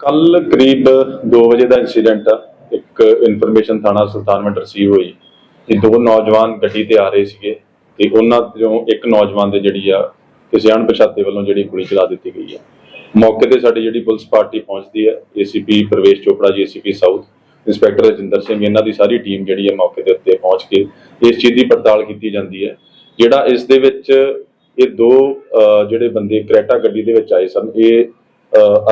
ਕੱਲ ਕਰੀਬ 2 ਵਜੇ ਦਾ ਇਨਸੀਡੈਂਟ ਆ ਇੱਕ ਇਨਫੋਰਮੇਸ਼ਨ ਥਾਣਾ ਸੁਲਤਾਨਵਿੰਡ ਰਿਸੀਵ ਹੋਈ। ਕਿ ਦੋ ਨੌਜਵਾਨ ਗੱਡੀ ਤੇ ਆ ਰਹੇ ਸੀਗੇ ਤੇ ਉਹਨਾਂ ਤੋਂ ਇੱਕ ਨੌਜਵਾਨ ਦੇ ਜਿਹੜੀ ਆ, ਕਿਸੇ ਅਣਪਛਾਤੇ ਵੱਲੋਂ ਜਿਹੜੀ ਗੋਲੀ ਚਲਾ ਦਿੱਤੀ ਗਈ ਹੈ ਮੌਕੇ ਤੇ ਸਾਡੀ ਜਿਹੜੀ ਪੁਲਿਸ ਪਾਰਟੀ ਪਹੁੰਚਦੀ ਹੈ ACP Pravesh Chopra ji ACP south inspector Rajinder Singh, ਇਹਨਾਂ ਦੀ ਸਾਰੀ ਟੀਮ ਜਿਹੜੀ ਹੈ ਮੌਕੇ ਦੇ ਉੱਤੇ ਪਹੁੰਚ ਕੇ ਇਸ ਚੀਜ਼ ਦੀ ਪੜਤਾਲ ਕੀਤੀ ਜਾਂਦੀ ਹੈ ਜਿਹੜਾ ਇਸ ਦੇ ਵਿੱਚ ਇਹ ਦੋ ਜਿਹੜੇ ਬੰਦੇ ਕਰੈਟਾ ਗੱਡੀ ਦੇ ਵਿੱਚ ਆਏ ਸਨ, ਇਹ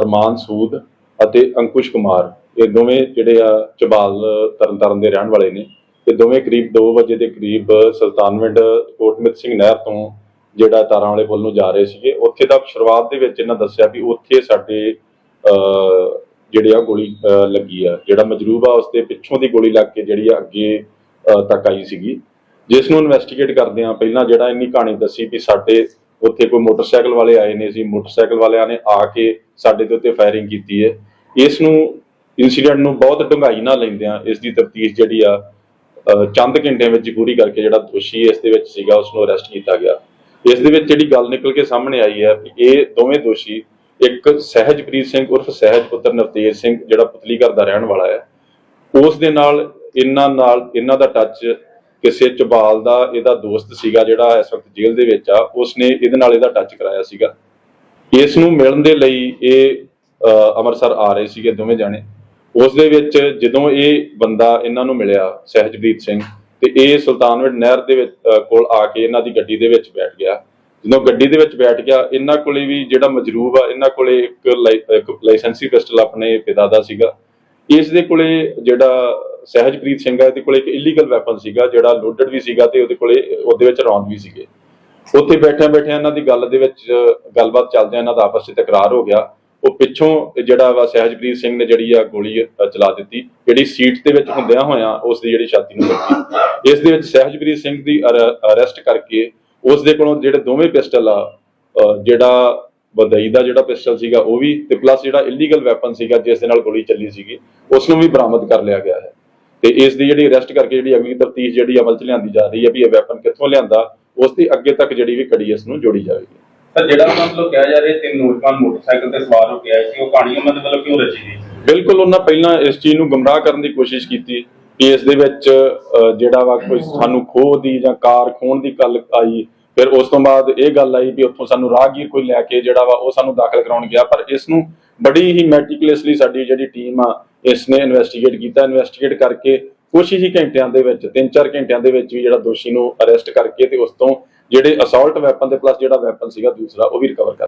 ਅਰਮਾਨ ਸੂਦ ਅਤੇ ਅੰਕੁਸ਼ ਕੁਮਾਰ ਇਹ ਦੋਵੇਂ ਜਿਹੜੇ ਆ ਚਬਾਲ ਤਰਨਤਾਰਨ ਦੇ ਰਹਿਣ ਵਾਲੇ ਨੇ। ਇਹ ਦੋਵੇਂ ਕਰੀਬ 2 ਵਜੇ ਦੇ ਕਰੀਬ ਸੁਲਤਾਨਵਿੰਡ ਕੋਟਮਿਤ ਸਿੰਘ ਨਹਿਰ ਤੋਂ ਜਿਹੜਾ ਤਾਰਾਂ ਵਾਲੇ ਪੁੱਲ ਨੂੰ ਜਾ ਰਹੇ ਸੀਗੇ। ਉੱਥੇ ਦਾ ਸ਼ੁਰੂਆਤ ਦੇ ਵਿੱਚ ਇਹਨਾਂ ਦੱਸਿਆ ਵੀ ਉੱਥੇ ਸਾਡੇ ਜਿਹੜੇ ਆ ਗੋਲੀ ਅਹ, ਲੱਗੀ ਆ। ਜਿਹੜਾ ਮਜਰੂਬ ਆ ਉਸਦੇ ਪਿੱਛੋਂ ਦੀ ਗੋਲੀ ਲੱਗ ਕੇ ਜਿਹੜੀ ਆ ਅੱਗੇ ਅਹ, ਤੱਕ ਆਈ ਸੀਗੀ। ਜਿਸ ਨੂੰ ਇਨਵੈਸਟੀਗੇਟ ਕਰਦੇ ਆ ਪਹਿਲਾਂ ਜਿਹੜਾ ਇੰਨੀ ਕਹਾਣੀ ਦੱਸੀ ਵੀ ਸਾਡੇ ਉੱਥੇ ਕੋਈ ਮੋਟਰਸਾਈਕਲ ਵਾਲੇ ਆਏ ਨੇ ਸੀ ਮੋਟਰਸਾਈਕਲ ਵਾਲਿਆਂ ਨੇ ਆ ਕੇ ਸਾਡੇ ਦੇ ਉੱਤੇ ਫਾਇਰਿੰਗ ਕੀਤੀ ਹੈ। ਇਸ ਨੂੰ ਇਨਸੀਡੈਂਟ ਨੂੰ ਬਹੁਤ ਡੂੰਘਾਈ ਨਾਲ ਲੈਂਦੇ ਲੈਂਦਿਆਂ ਇਸ ਦੀ ਤਫਤੀਸ਼ ਜਿਹੜੀ ਆ ਚੰਦ ਘੰਟਿਆਂ ਵਿੱਚ ਪੂਰੀ ਕਰਕੇ ਜਿਹੜਾ ਦੋਸ਼ੀ ਇਸ ਦੇ ਵਿੱਚ ਸੀਗਾ ਉਸ ਨੂੰ ਅਰੈਸਟ ਕੀਤਾ ਗਿਆ। ਇਸ ਦੇ ਵਿੱਚ ਜਿਹੜੀ ਗੱਲ ਨਿਕਲ ਕੇ ਸਾਹਮਣੇ ਆਈ ਹੈ ਕਿ ਇਹ ਦੋਵੇਂ ਦੋਸ਼ੀ ਇੱਕ ਸਹਿਜਪ੍ਰੀਤ ਸਿੰਘ ਉਰਫ ਸਹਿਜ ਪੁੱਤਰ ਨਵਤੇਜ ਸਿੰਘ, ਜਿਹੜਾ ਪੁਤਲੀ ਘਰ ਦਾ ਰਹਿਣ ਵਾਲਾ ਹੈ। ਉਸ ਦੇ ਨਾਲ ਇਹਨਾਂ ਨਾਲ, ਇਹਨਾਂ ਦਾ ਟੱਚ ਕਿਸੇ ਚਬਾਲ ਦਾ, ਇਹਦਾ ਦੋਸਤ ਸੀਗਾ ਜਿਹੜਾ ਇਸ ਵਕਤ ਜੇਲ੍ਹ ਦੇ ਵਿੱਚ ਆ, ਉਸਨੇ ਇਹਦੇ ਨਾਲ ਇਹਦਾ ਟੱਚ ਕਰਾਇਆ ਸੀਗਾ। ਇਸ ਨੂੰ ਮਿਲਣ ਦੇ ਲਈ ਇਹ ਅੰਮ੍ਰਿਤਸਰ ਆ ਰਹੇ ਸੀਗੇ ਦੋਵੇਂ ਜਾਣੇ। ਉਸ ਦੇ ਵਿੱਚ ਜਦੋਂ ਇਹ ਬੰਦਾ ਇਹਨਾਂ ਨੂੰ ਮਿਲਿਆ ਸਹਿਜਪ੍ਰੀਤ ਸਿੰਘ, ਤੇ ਇਹ ਸੁਲਤਾਨਵਿੰਡ ਨਹਿਰ ਦੇ ਵਿੱਚ ਕੋਲ ਆ ਕੇ ਇਹਨਾਂ ਦੀ ਗੱਡੀ ਦੇ ਵਿੱਚ ਬੈਠ ਗਿਆ। ਜਦੋਂ ਗੱਡੀ ਦੇ ਵਿੱਚ ਬੈਠ ਗਿਆ, ਇਹਨਾਂ ਕੋਲੇ ਵੀ ਜਿਹੜਾ ਮਜਰੂਬ ਆ, ਇਹਨਾਂ ਕੋਲੇ ਇੱਕ ਲਾਇਸੈਂਸੀ ਪਿਸਟਲ ਆਪਣੇ ਪਿਤਾ ਦਾ ਸੀਗਾ। ਇਸ ਦੇ ਕੋਲੇ ਜਿਹੜਾ ਸਹਿਜਪ੍ਰੀਤ ਸਿੰਘ ਆ, ਇਹਦੇ ਕੋਲੇ ਇੱਕ ਇਲੀਗਲ ਵੈਪਨ ਸੀਗਾ, ਜਿਹੜਾ ਲੋਡਡ ਵੀ ਸੀਗਾ ਤੇ ਉਹਦੇ ਕੋਲੇ, ਉਹਦੇ ਵਿੱਚ ਰੌਂਦ ਵੀ ਸੀਗੇ। ਉੱਥੇ ਬੈਠਿਆਂ ਬੈਠਿਆਂ ਇਹਨਾਂ ਦੀ ਗੱਲ ਦੇ ਵਿੱਚ, ਗੱਲਬਾਤ ਚੱਲਦਿਆਂ ਇਹਨਾਂ ਦਾ ਆਪਸ ਵਿੱਚ ਤਕਰਾਰ ਹੋ ਗਿਆ। ਉਹ ਪਿੱਛੋਂ ਜਿਹੜਾ ਵਾ ਸਹਿਜਪ੍ਰੀਤ ਸਿੰਘ ਨੇ ਜਿਹੜੀ ਆ ਗੋਲੀ ਚਲਾ ਦਿੱਤੀ। ਜਿਹੜੀ ਸੀਟ ਦੇ ਵਿੱਚ ਹੁੰਦਿਆਂ ਹੋਇਆਂ ਉਸ ਦੀ ਜਿਹੜੀ ਛਾਤੀ ਨੂੰ ਲੱਗੀ ਇਸ ਦੇ ਵਿੱਚ ਸਹਿਜਪ੍ਰੀਤ ਸਿੰਘ ਦੀ ਅਰੈਸਟ ਕਰਕੇ ਉਸ ਦੇ ਕੋਲੋਂ ਜਿਹੜੇ ਦੋਵੇਂ ਪਿਸਟਲ ਆ ਜਿਹੜਾ ਬਦਈ ਦਾ ਜਿਹੜਾ ਪਿਸਟਲ ਸੀਗਾ ਉਹ ਵੀ ਤੇ ਪਲੱਸ ਜਿਹੜਾ ਇਲੀਗਲ ਵੈਪਨ ਸੀਗਾ ਜਿਸ ਦੇ ਨਾਲ ਗੋਲੀ ਚੱਲੀ ਸੀਗੀ ਉਸ ਨੂੰ ਵੀ ਬਰਾਮਦ ਕਰ ਲਿਆ ਗਿਆ ਹੈ। ਤੇ ਇਸ ਦੀ ਜਿਹੜੀ ਅਰੈਸਟ ਕਰਕੇ ਜਿਹੜੀ ਅਗਲੀ ਤਫਤੀਸ਼ ਜਿਹੜੀ ਅਮਲ ਚ ਲਿਆਂਦੀ ਜਾ ਰਹੀ ਹੈ ਵੀ ਇਹ ਵੈਪਨ ਕਿੱਥੋਂ ਲਿਆਂਦਾ ਉਸ ਦੀ ਅੱਗੇ ਤੱਕ ਜਿਹੜੀ ਵੀ ਕੜੀ ਇਸ ਨੂੰ ਜੋੜੀ ਜਾਵੇਗੀ। ਤਾਂ ਜਿਹੜਾ ਮਤਲਬ ਕਿਹਾ ਜਾ ਰਿਹਾ ਤਿੰਨ ਨੌਜਵਾਨ ਮੋਟਰਸਾਈਕਲ ਤੇ ਸਵਾਰ ਹੋ ਕੇ ਆਏ ਸੀ ਉਹ ਕਹਾਣੀ ਉਹਨਾਂ ਦੇ ਵੱਲੋਂ ਕਿਉਂ ਰਚੀ ਗਈ? ਬਿਲਕੁਲ ਉਹਨਾਂ ਪਹਿਲਾਂ ਇਸ ਚੀਜ਼ ਨੂੰ ਗਮਰਾਹ ਕਰਨ ਦੀ ਕੋਸ਼ਿਸ਼ ਕੀਤੀ ਕਿ ਇਸ ਦੇ ਵਿੱਚ ਜਿਹੜਾ ਵਾ ਕੋਈ ਸਾਨੂੰ ਖੋਹ ਦੀ ਜਾਂ ਕਾਰ ਖੋਣ ਦੀ ਗੱਲ ਆਈ ਫਿਰ ਉਸ ਤੋਂ ਬਾਅਦ ਇਹ ਗੱਲ ਆਈ ਵੀ ਉੱਥੋਂ ਸਾਨੂੰ ਰਾਹਗੀਰ ਕੋਈ ਲੈ ਕੇ ਜਿਹੜਾ ਵਾ ਉਹ ਸਾਨੂੰ ਦਾਖਲ ਕਰਾਉਣ ਗਿਆ ਪਰ ਇਸ ਨੂੰ ਬੜੀ ਹੀ ਮੈਟੀਕੂਲਸਲੀ ਸਾਡੀ ਜਿਹੜੀ ਟੀਮ ਆ ਇਸ ਨੇ ਇਨਵੈਸਟੀਗੇਟ ਕੀਤਾ। ਇਨਵੈਸਟੀਗੇਟ ਕਰਕੇ ਕੁਝ ਹੀ ਘੰਟਿਆਂ ਦੇ ਵਿੱਚ 3-4 ਘੰਟਿਆਂ ਦੇ ਵਿੱਚ ਵੀ ਜਿਹੜਾ ਦੋਸ਼ੀ ਨੂੰ ਅਰੈਸਟ ਕਰਕੇ ਤੇ ਉਸ ਤੋਂ ਜਿਹੜੇ ਅਸੌਲਟ ਵੈਪਨ ਦੇ ਪਲੱਸ ਜਿਹੜਾ ਵੈਪਨ ਸੀਗਾ ਦੂਸਰਾ ਉਹ ਵੀ ਰਿਕਵਰ ਕਰ